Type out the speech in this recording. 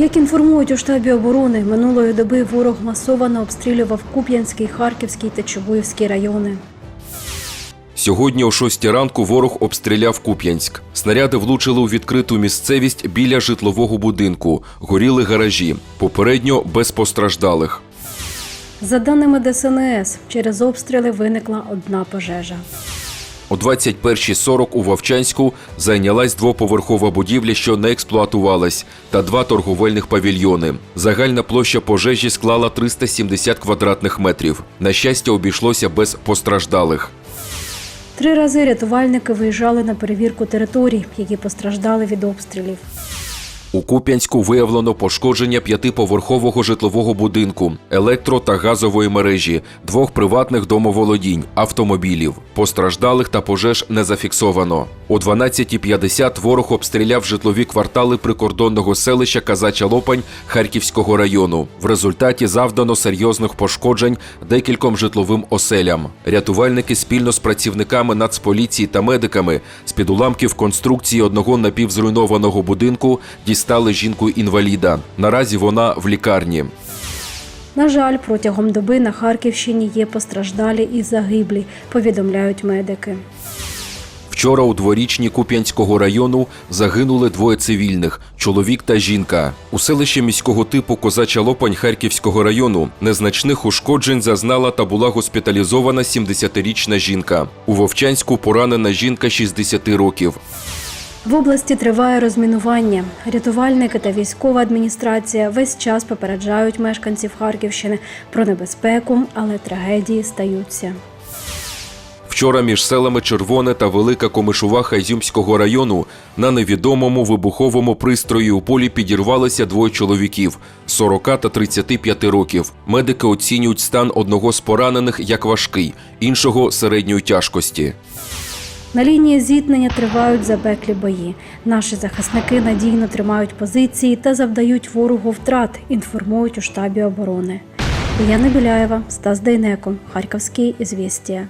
Як інформують у штабі оборони, минулої доби ворог масово обстрілював Куп'янський, Харківський та Чубуївський райони. Сьогодні о 6 ранку ворог обстріляв Куп'янськ. Снаряди влучили у відкриту місцевість біля житлового будинку. Горіли гаражі. Попередньо без постраждалих. За даними ДСНС, через обстріли виникла одна пожежа. О 21.40 у Вовчанську зайнялась двоповерхова будівля, що не експлуатувалась, та два торговельних павільйони. Загальна площа пожежі склала 370 квадратних метрів. На щастя, обійшлося без постраждалих. Три рази рятувальники виїжджали на перевірку територій, які постраждали від обстрілів. У Куп'янську виявлено пошкодження п'ятиповерхового житлового будинку, електро та газової мережі, двох приватних домоволодінь, автомобілів. Постраждалих та пожеж не зафіксовано. О 12.50 ворог обстріляв житлові квартали прикордонного селища Казача Лопань Харківського району. В результаті завдано серйозних пошкоджень декільком житловим оселям. Рятувальники спільно з працівниками Нацполіції та медиками з-під уламків конструкції одного напівзруйнованого будинку дістали жінку-інваліда. Наразі вона в лікарні. На жаль, протягом доби на Харківщині є постраждалі і загиблі, повідомляють медики. Вчора у дворічні Куп'янського району загинули двоє цивільних чоловік та жінка. У селищі міського типу Козача Лопань Харківського району незначних ушкоджень зазнала та була госпіталізована 70-річна жінка. У Вовчанську поранена жінка 60 років. В області триває розмінування. Рятувальники та військова адміністрація весь час попереджають мешканців Харківщини про небезпеку, але трагедії стаються. Вчора між селами Червоне та Велика Комишуваха Ізюмського району на невідомому вибуховому пристрої у полі підірвалися двоє чоловіків 40 та 35 років. Медики оцінюють стан одного з поранених як важкий, іншого середньої тяжкості. На лінії зіткнення тривають запеклі бої. Наші захисники надійно тримають позиції та завдають ворогу втрат, інформують у штабі оборони. Яна Біляєва, Стас Дейнеко, Харківський ізвістія.